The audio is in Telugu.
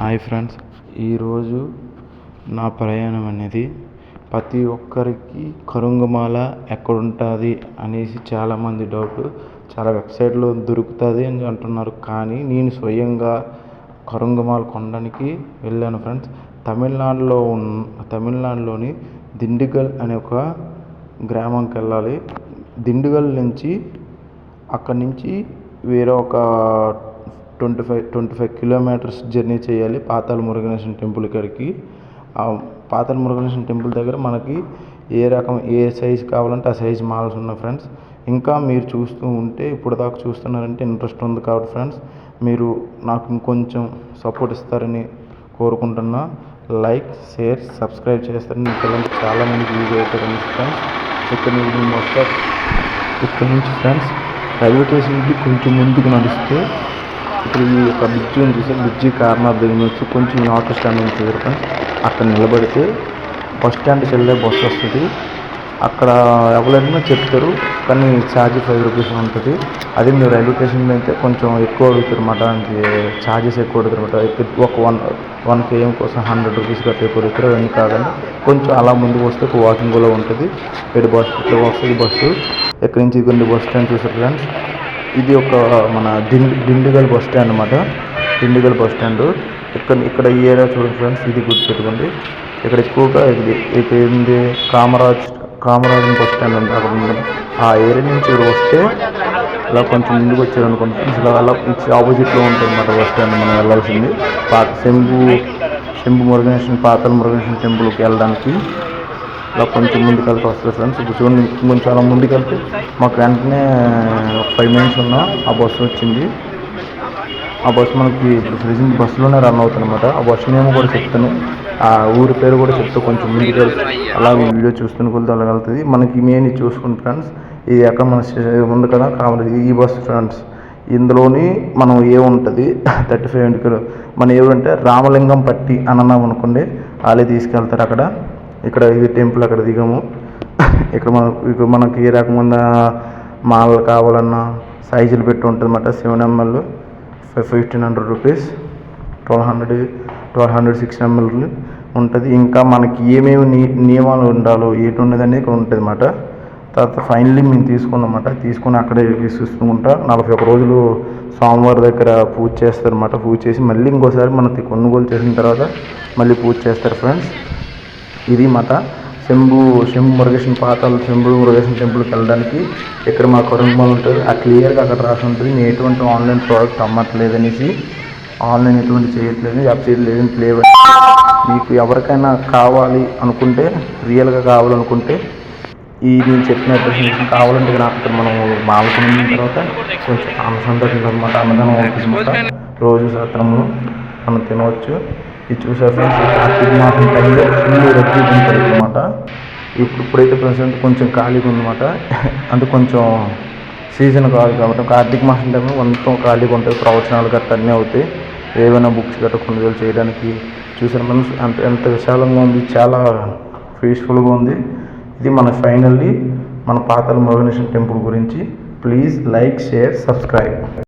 Hi friends. ఈరోజు నా ప్రయాణం అనేది ప్రతి ఒక్కరికి కరుంగమాల ఎక్కడుంటుంది అనేసి చాలామంది డౌట్ చాలా వెబ్సైట్లో దొరుకుతుంది అని అంటున్నారు. కానీ నేను స్వయంగా కరుంగమాల కొనడానికి వెళ్ళాను ఫ్రెండ్స్. తమిళనాడులో ఉన్న తమిళనాడులోని దిండిగల్ అనే ఒక గ్రామంకి వెళ్ళాలి. దిండుగల్ నుంచి అక్కడి నుంచి వేరే ఒక twenty five twenty five kilometres journey చేయాలి పాతాళ మురుగనేశ్వర టెంపుల్ కాడికి. ఆ పాతాళ మురుగనేశ్వర టెంపుల్ దగ్గర మనకి ఏ రకం ఏ సైజు కావాలంటే ఆ సైజు మాల్స్ ఉన్నాయి ఫ్రెండ్స్. ఇంకా మీరు చూస్తూ ఉంటే ఇప్పుడు దాకా చూస్తున్నారంటే ఇంట్రెస్ట్ ఉంది కాబట్టి ఫ్రెండ్స్ మీరు నాకు ఇంకొంచెం సపోర్ట్ ఇస్తారని కోరుకుంటున్నా. లైక్ షేర్ సబ్స్క్రైబ్ చేస్తారని మీకు ఇలాంటి చాలామందికి యూజ్ అవుతారని ఫ్రెండ్స్. ఇక్కడ నుంచి మొత్తం ఇక్కడ నుంచి ఫ్రెండ్స్ రైల్వే స్టేషన్కి కొంచెం ముందుకు నడిస్తే ఈ యొక్క బ్రిడ్జి ఉంది చూసారు బ్రిడ్జి కార్నర్ దగ్గర నుంచి కొంచెం ఆటో స్టాండ్ ఉంది చూసారు అక్కడ నిలబడితే బస్ స్టాండ్కి వెళ్ళే బస్సు వస్తుంది. అక్కడ ఎవరైనా చెప్తారు కానీ ఛార్జ్ ఫైవ్ రూపీస్ ఉంటుంది. అదే మీరు రైల్వే స్టేషన్లో అయితే కొంచెం ఎక్కువ అడుగుతారు అన్నమాట. ఛార్జెస్ ఎక్కువ అడుగుతారు అన్నమాట. ఒక వన్ వన్ కేఎం కోసం హండ్రెడ్ రూపీస్ గట్రా ఎక్కువ అడుగుతారు. అవన్నీ కాదండి. కొంచెం అలా ముందుకు వస్తే ఒక వాకింగ్ కూడా ఉంటుంది. ఇటు బస్ ఇట్లా వస్తుంది బస్సు ఎక్కడి నుంచి కొన్ని బస్ స్టాండ్ చూసారు ఫ్రెండ్స్? ఇది ఒక మన దిండి దిండుగల్ బస్ స్టాండ్ అనమాట దిండుగల్ బస్ స్టాండ్. ఇక్కడ ఇక్కడ ఈ ఏరియా చూడండి ఫ్రెండ్స్ ఇది గుర్తుపెట్టుకోండి. ఇక్కడ ఎక్కువగా ఇది ఇక్కడ ఏంది? కామరాజ్ కామరాజ్ బస్ స్టాండ్ ఉంది అక్కడ ఉంది. ఆ ఏరియా నుంచి ఇక్కడ వస్తే ఇలా కొంచెం ముందుకు వచ్చారు అనుకోండి ఇలా అలా ఆపోజిట్లో ఉంటుంది అనమాట బస్ స్టాండ్ మనం వెళ్ళాల్సింది. పాత శంభు శంభు మురుగేశ్వర పాతల మురుగేశ్వర టెంపుల్కి వెళ్ళడానికి ఇలా కొంచెం ముందుకు వెళ్తే వస్తుంది ఫ్రెండ్స్. ఇప్పుడు చూడండి కొంచెం చాలా ముందుకు వెళ్తే మాకు వెంటనే ఒక ఫైవ్ మినిట్స్ ఉన్నా ఆ బస్సు వచ్చింది. ఆ బస్సు మనకి ఇప్పుడు ప్రెజెంట్ బస్సులోనే రన్ అవుతుందన్నమాట. ఆ బస్సు నేమ్ కూడా చెప్తాను. ఆ ఊరి పేరు కూడా చెప్తూ కొంచెం ముందుకు అలా వీడియో చూస్తున్న కొద్ది అలా మనకి మెయిన్ చూసుకుని ఫ్రెండ్స్ ఇది ఎక్కడ మన స్టేషన్ ఉంది కదా కావాలి ఈ బస్సు ఫ్రెండ్స్ ఇందులోని మనం ఏముంటుంది థర్టీ ఫైవ్ ఎంటుకలు మన ఏమంటే రామలింగం పట్టి అనన్నాం అనుకోండి వాళ్ళే తీసుకెళ్తారు అక్కడ. ఇక్కడ ఇది టెంపుల్ అక్కడ దిగము. ఇక్కడ మన ఇక్కడ మనకి ఏ రకమైన మాలలు కావాలన్నా సైజులు పెట్టి ఉంటుందన్నమాట seven ML fifteen hundred rupees twelve hundred twelve hundred six ML ఉంటుంది. ఇంకా మనకి ఏమేమి నీ నియమాలు ఉండాలో ఏటి ఉండదు అనేది ఇక్కడ ఉంటుంది అన్నమాట తర్వాత ఫైనల్లీ మేము తీసుకున్నమాట తీసుకుని అక్కడే చూసుకుంటా నలభై ఒక రోజులు స్వామివారి దగ్గర పూజ చేస్తారన్నమాట. పూజ చేసి మళ్ళీ ఇంకోసారి మనకి కొనుగోలు చేసిన తర్వాత మళ్ళీ పూజ చేస్తారు ఫ్రెండ్స్ ఇది మాట శంభు శంభు మురుగేశ్వర పాతాలు శంభు మురుగేశ్వర టెంపుల్కి వెళ్ళడానికి ఇక్కడ మా కుటుంబం ఉంటుంది ఆ క్లియర్గా అక్కడ రాసి ఉంటుంది. నేను ఎటువంటి ఆన్లైన్ ప్రోడక్ట్ అమ్మట్లేదు అనేసి ఆన్లైన్ ఎటువంటి చేయట్లేదు. వెబ్సైట్ లేదు ప్లేవర్ మీకు ఎవరికైనా కావాలి అనుకుంటే రియల్గా కావాలనుకుంటే ఈ నేను చెప్పిన అడ్రస్ కావాలంటే నాకు ఇక్కడ మనం మాలకొండ తర్వాత కొంచెం అన్నసందర్శనం అనమాట అన్నదానం అవుతుంది అనమాట రోజు సత్రము మనం తినవచ్చు. ఇది చూసారు ఫ్రెండ్స్ ఈ టైంలో ఫుల్ రద్దీ ఉంటుంది అనమాట ఇప్పుడు ఇప్పుడైతే ప్రజెంట్ కొంచెం ఖాళీగా ఉందన్నమాట. అంటే కొంచెం సీజన్ కాదు కాబట్టి కార్తీక మాసం టైంలో మొత్తం ఖాళీగా ఉంటుంది ప్రవచనాలు గట్రా అన్నీ అవుతాయి. ఏవైనా బుక్స్ గట్రా కొనుగోలు చేయడానికి చూసిన మనం అంత ఎంత విశాలంగా ఉంది చాలా పీస్ఫుల్గా ఉంది. ఇది మన ఫైనల్లీ మన పాతల మురుగనేశ్వర టెంపుల్ గురించి. Please like share subscribe.